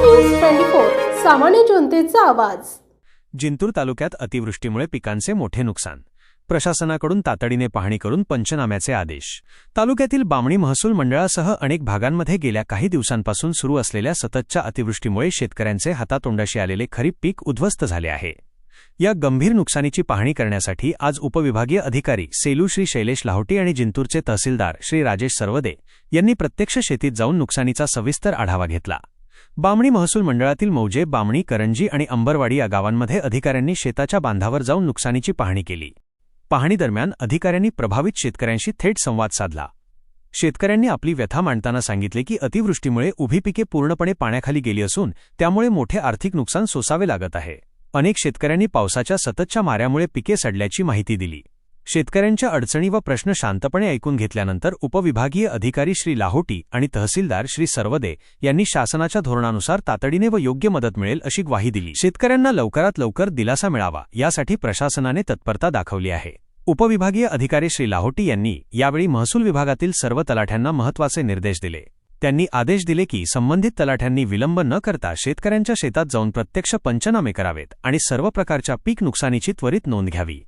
News twenty four सामान्य जनतेचा आवाज. जिंतूर तालुक्यात अतिवृष्टीमुळे पिकांचे मोठे नुकसान. प्रशासनाकडून तातडीने पाहणी करून पंचनाम्याचे आदेश. तालुक्यातील बामणी महसूल मंडळासह अनेक भागांमध्ये गेल्या काही दिवसांपासून सुरू असलेल्या सततच्या अतिवृष्टीमुळे शेतकऱ्यांचे हातातोंडाशी आलेले खरीप पीक उद्ध्वस्त झाले आहे. या गंभीर नुकसानीची पाहणी करण्यासाठी आज उपविभागीय अधिकारी सेलू श्री शैलेश लाहोटी आणि जिंतूरचे तहसीलदार श्री राजेश सर्वदे यांनी प्रत्यक्ष शेतीत जाऊन नुकसानीचा सविस्तर आढावा घेतला. बामणी महसूल मंडळातील मौजे बामणी करंजी आणि अंबरवाडी या गावांमध्ये अधिकाऱ्यांनी शेताच्या बांधावर जाऊन नुकसानीची पाहणी केली. पाहणीदरम्यान अधिकाऱ्यांनी प्रभावित शेतकऱ्यांशी थेट संवाद साधला. शेतकऱ्यांनी आपली व्यथा मांडताना सांगितले की अतिवृष्टीमुळे उभी पिके पूर्णपणे पाण्याखाली गेली असून त्यामुळे मोठे आर्थिक नुकसान सोसावे लागत आहे. अनेक शेतकऱ्यांनी पावसाच्या सततच्या माऱ्यामुळे पिके सडल्याची माहिती दिली. शेतकऱ्यांच्या अडचणी व प्रश्न शांतपणे ऐकून घेतल्यानंतर उपविभागीय अधिकारी श्री लाहोटी आणि तहसीलदार श्री सर्वदे यांनी शासनाच्या धोरणानुसार तातडीने व योग्य मदत मिळेल अशी ग्वाही दिली. शेतकऱ्यांना लवकरात लवकर दिलासा मिळावा यासाठी प्रशासनाने तत्परता दाखवली आहे. उपविभागीय अधिकारी श्री लाहोटी यांनी यावेळी महसूल विभागातील सर्व तलाठ्यांना महत्त्वाचे निर्देश दिले. त्यांनी आदेश दिले की संबंधित तलाठ्यांनी विलंब न करता शेतकऱ्यांच्या शेतात जाऊन प्रत्यक्ष पंचनामे करावेत आणि सर्व प्रकारच्या पीक नुकसानीची त्वरित नोंद घ्यावी.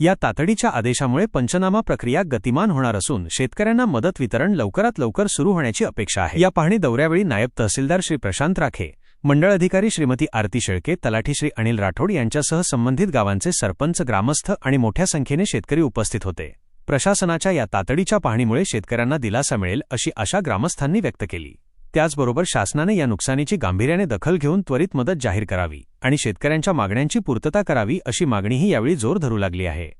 या तातडीच्या आदेशामुळे पंचनामा प्रक्रिया गतिमान होणार असून शेतकऱ्यांना मदत वितरण लवकरात लवकर सुरू होण्याची अपेक्षा आहे. या पाहणी दौऱ्यावेळी नायब तहसीलदार श्री प्रशांत राखे मंडळ अधिकारी श्रीमती आरती शेळके तलाठी श्री अनिल राठोड यांच्यासह संबंधित गावांचे सरपंच ग्रामस्थ आणि मोठ्या संख्येने शेतकरी उपस्थित होते. प्रशासनाच्या या तातडीच्या पाहणीमुळे शेतकऱ्यांना दिलासा मिळेल अशी आशा ग्रामस्थांनी व्यक्त केली. त्याचबरोबर शासनाने या नुकसानीची गांभीर्याने दखल घेऊन त्वरित मदत जाहीर करावी आणि शेतकऱ्यांच्या मागण्यांची पूर्तता करावी अशी मागणीही यावेळी जोर धरू लागली आहे.